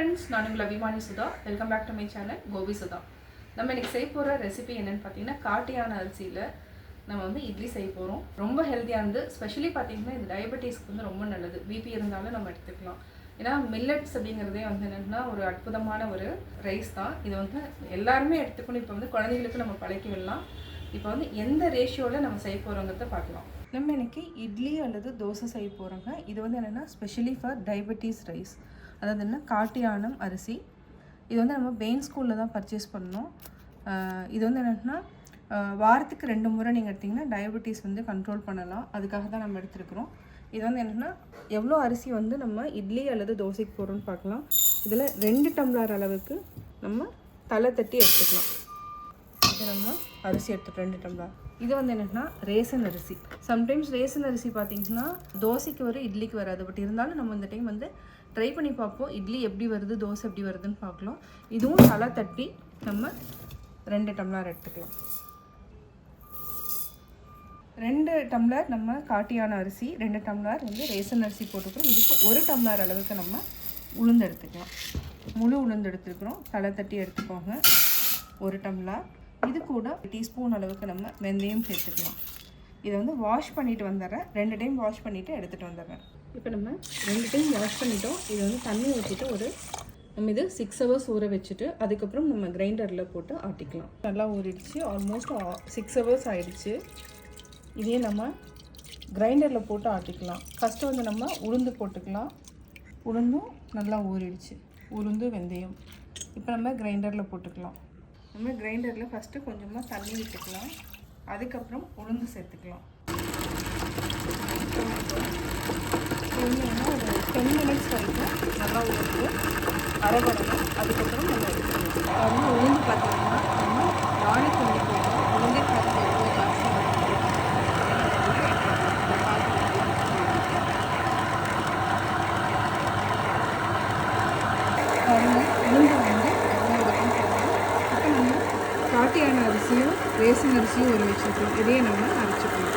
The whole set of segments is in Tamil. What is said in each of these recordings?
ஃப்ரெண்ட்ஸ் நான் உங்கள் அபிமானி Sudha. Welcome back to my channel Gopi Sudha. நம்ம இன்னைக்கு செய்ய போகிற ரெசிபி என்னென்னு பார்த்தீங்கன்னா காட்டியான அரிசியில் நம்ம வந்து இட்லி செய்ய போகிறோம் ரொம்ப ஹெல்த்தியானது ஸ்பெஷலி பார்த்தீங்கன்னா இது டயபெட்டிஸ்க்கு வந்து ரொம்ப நல்லது. பிபி இருந்தாலும் நம்ம எடுத்துக்கலாம். ஏன்னா மில்லட்ஸ் அப்படிங்கிறதே வந்து என்னென்னா ஒரு அற்புதமான ஒரு ரைஸ் தான். இது வந்து எல்லாருமே எடுத்துக்கணும். இப்போ வந்து குழந்தைகளுக்கு நம்ம பழக்கி விடலாம். இப்போ வந்து எந்த ரேஷியோவில் நம்ம செய்ய போகிறோங்கிறத பார்க்கலாம். நம்ம இன்னைக்கு இட்லி அல்லது தோசை செய்ய போகிறோங்க இது வந்து என்னென்னா ஸ்பெஷலி ஃபார் டயபெட்டிஸ் ரைஸ் அதாவது என்ன? காட்டியானம் அரிசி. இது வந்து நம்ம பெயின் ஸ்கூலில் தான் பர்ச்சேஸ் பண்ணோம். இது வந்து என்னென்னா வாரத்துக்கு ரெண்டு முறை நீங்கள் எடுத்திங்கன்னா டயபெட்டிஸ் வந்து கண்ட்ரோல் பண்ணலாம். அதுக்காக தான் நம்ம எடுத்துருக்குறோம். இது வந்து என்னென்னா எவ்வளோ அரிசி வந்து நம்ம இட்லி அல்லது தோசைக்கு போடுறோம்னு பார்க்கலாம். இதில் ரெண்டு டம்ளர் அளவுக்கு நம்ம தலை தட்டி எடுத்துக்கலாம். இது நம்ம அரிசி எடுத்துட்டு ரெண்டு டம்ளர். இது வந்து என்னென்னா ரேசன் அரிசி. சம்டைம்ஸ் ரேசன் அரிசி பார்த்தீங்கன்னா தோசைக்கு வரும் இட்லிக்கு வராது. பட் இருந்தாலும் நம்ம இந்த டைம் வந்து ட்ரை பண்ணி பார்ப்போம். இட்லி எப்படி வருது தோசை எப்படி வருதுன்னு பார்க்கலாம். இதுவும் தலை தட்டி நம்ம ரெண்டு டம்ளர் எடுத்துக்கலாம். ரெண்டு டம்ளர் நம்ம காட்டியான அரிசி ரெண்டு டம்ளர் வந்து ரேசன் அரிசி போட்டுக்கிறோம். இதுக்கு ஒரு டம்ளர் அளவுக்கு நம்ம உளுந்து எடுத்துக்கலாம். முழு உளுந்து எடுத்துருக்குறோம் தலை தட்டி எடுத்துக்கோங்க. ஒரு டம்ளர். இது கூட டீஸ்பூன் அளவுக்கு நம்ம வெந்தயம் சேர்த்துக்கலாம். இதை வந்து வாஷ் பண்ணிட்டு வந்துடுறேன். ரெண்டு டைம் வாஷ் பண்ணிவிட்டு எடுத்துகிட்டு வந்துடுறேன். இப்போ நம்ம ரெண்டு டைம் வாஷ் பண்ணிட்டோம். இது வந்து தண்ணி ஊற்றிட்டு ஒரு நம்ம இது சிக்ஸ் ஹவர்ஸ் ஊற வச்சுட்டு அதுக்கப்புறம் நம்ம கிரைண்டரில் போட்டு ஆட்டிக்கலாம். நல்லா ஊறிடுச்சு. ஆல்மோஸ்ட் சிக்ஸ் ஹவர்ஸ் ஆயிடுச்சு. இதே நம்ம கிரைண்டரில் போட்டு ஆட்டிக்கலாம். ஃபஸ்ட்டு வந்து நம்ம உளுந்து போட்டுக்கலாம். உளுந்தும் நல்லா ஊறிடுச்சு. உளுந்து வெந்தயம். இப்போ நம்ம கிரைண்டரில் போட்டுக்கலாம். நம்ம கிரைண்டரில் ஃபஸ்ட்டு கொஞ்சமாக தண்ணி விட்டுக்கலாம் அதுக்கப்புறம் உளுந்து சேர்த்துக்கலாம். இது வந்து என்ன ஒரு டென் மினிட்ஸ் வரைக்கும் நல்லா உளுந்து அரைபடணும் அதுக்கப்புறம் நம்ம எடுத்துக்கணும் அது வந்து உளுந்து பார்த்தீங்கன்னா நம்ம நாளைக்கு உளுந்து போட்டோம் உளுந்தே பார்த்து எவ்வளோ ஜாஸ்தி உளுந்து வந்து காட்டியான அரிசியும் ரேசன் அரிசியும் ஒரு வச்சுருக்கோம் இதையே நம்ம அரைச்சிக்கணும்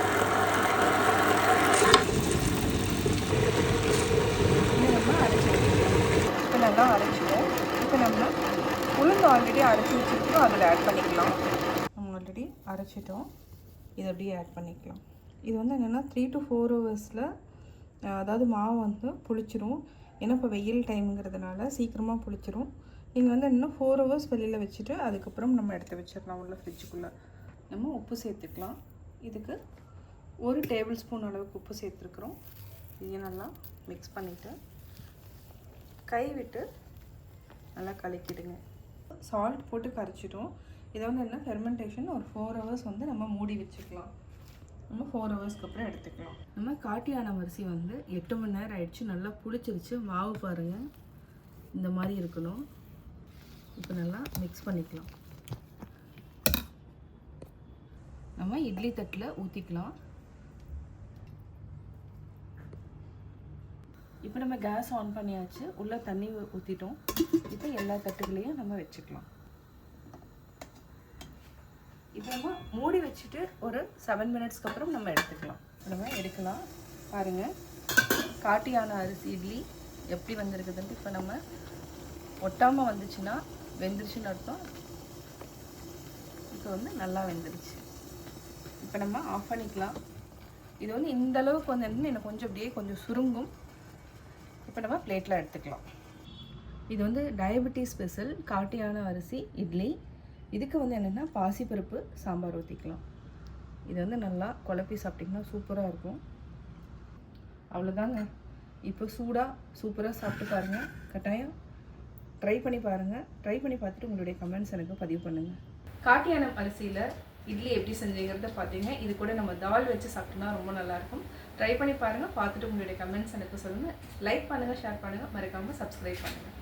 இதை நம்ம அரைச்சிக்கலாம் இப்போ நல்லா அரைச்சிட்டோம் இப்போ நம்ம உளுந்து ஆல்ரெடி அரைச்சி வச்சுருக்கோம். அதில் ஆட் பண்ணிக்கலாம். நம்ம ஆல்ரெடி அரைச்சிட்டோம். இதை அப்படியே ஆட் பண்ணிக்கலாம். இது வந்து என்னென்னா த்ரீ டு ஃபோர் ஹவர்ஸில் அதாவது மாவு வந்து புளிச்சிரும். ஏன்னா இப்போ வெயில் டைமுங்கிறதுனால சீக்கிரமாக புளிச்சிரும். நீங்கள் வந்து இன்னும் ஃபோர் ஹவர்ஸ் வெளியில் வச்சுட்டு அதுக்கப்புறம் நம்ம எடுத்து வச்சிடலாம் உள்ள ஃப்ரிட்ஜுக்குள்ளே நம்ம உப்பு சேர்த்துக்கலாம். இதுக்கு ஒரு டேபிள் ஸ்பூன் அளவுக்கு உப்பு சேர்த்துருக்குறோம். இங்கே நல்லா மிக்ஸ் பண்ணிவிட்டு கை விட்டு நல்லா கலக்கிடுங்க. சால்ட் போட்டு கரைச்சிட்டோம். இதை வந்து என்ன ஃபெர்மெண்டேஷன் ஒரு ஃபோர் ஹவர்ஸ் வந்து நம்ம மூடி வச்சுக்கலாம். நம்ம ஃபோர் ஹவர்ஸ்க்கு அப்புறம் எடுத்துக்கலாம். நம்ம காட்டியான அரிசி வந்து எட்டு மணி நேரம் ஆயிடுச்சு. நல்லா புளிச்சிருச்சு. மாவு பாருங்கள் இந்த மாதிரி இருக்கணும். இப்போ நல்லா மிக்ஸ் பண்ணிக்கலாம். நம்ம இட்லி தட்டில் ஊற்றிக்கலாம் இப்போ நம்ம கேஸ் ஆன் பண்ணியாச்சு. உள்ளே தண்ணி ஊற்றிட்டோம் இப்போ எல்லா தட்டுகளையும் நம்ம வச்சுக்கலாம். இப்போ நம்ம மூடி வச்சுட்டு ஒரு செவன் மினிட்ஸ்க்கு அப்புறம் நம்ம எடுத்துக்கலாம். நம்ம எடுக்கலாம். பாருங்கள் காட்டியான அரிசி இட்லி எப்படி வந்திருக்குதுன்ட்டு இப்போ நம்ம ஒட்டாமல் வந்துச்சுன்னா வெந்துருச்சுன்னு அர்த்தம். இப்போ வந்து நல்லா வெந்துருச்சு. இப்போ நம்ம ஆஃப் பண்ணிக்கலாம். இது வந்து இந்த அளவுக்கு வந்து எனக்கு கொஞ்சம் அப்படியே கொஞ்சம் சுருங்கும். இப்போ நம்ம பிளேட்டில் எடுத்துக்கலாம். இது வந்து டயபெட்டிஸ் ஸ்பெஷல் காட்டியான அரிசி இட்லி. இதுக்கு வந்து என்னென்னா பாசிப்பருப்பு சாம்பார் ஊற்றிக்கலாம் இது வந்து நல்லா குழப்பி சாப்பிட்டிங்கன்னா சூப்பராக இருக்கும். அவ்வளோதாங்க இப்போ சூடாக சூப்பராக சாப்பிட்டு பாருங்கள் கட்டாயம் ட்ரை பண்ணி பாருங்கள் ட்ரை பண்ணி பார்த்துட்டு உங்களுடைய கமெண்ட்ஸ் எனக்கு பதிவு பண்ணுங்கள் காட்டியானம் அரிசியில் இட்லி எப்படி செஞ்சீங்கிறத பார்த்தீங்க இது கூட நம்ம தால் வச்சு சாப்பிட்டோம்னா ரொம்ப நல்லாயிருக்கும். ட்ரை பண்ணி பாருங்கள் பார்த்துட்டு உங்களுடைய கமெண்ட்ஸ் எனக்கு சொல்லுங்கள் லைக் பண்ணுங்கள் ஷேர் பண்ணுங்கள் மறக்காமல் சப்ஸ்கிரைப் பண்ணுங்கள்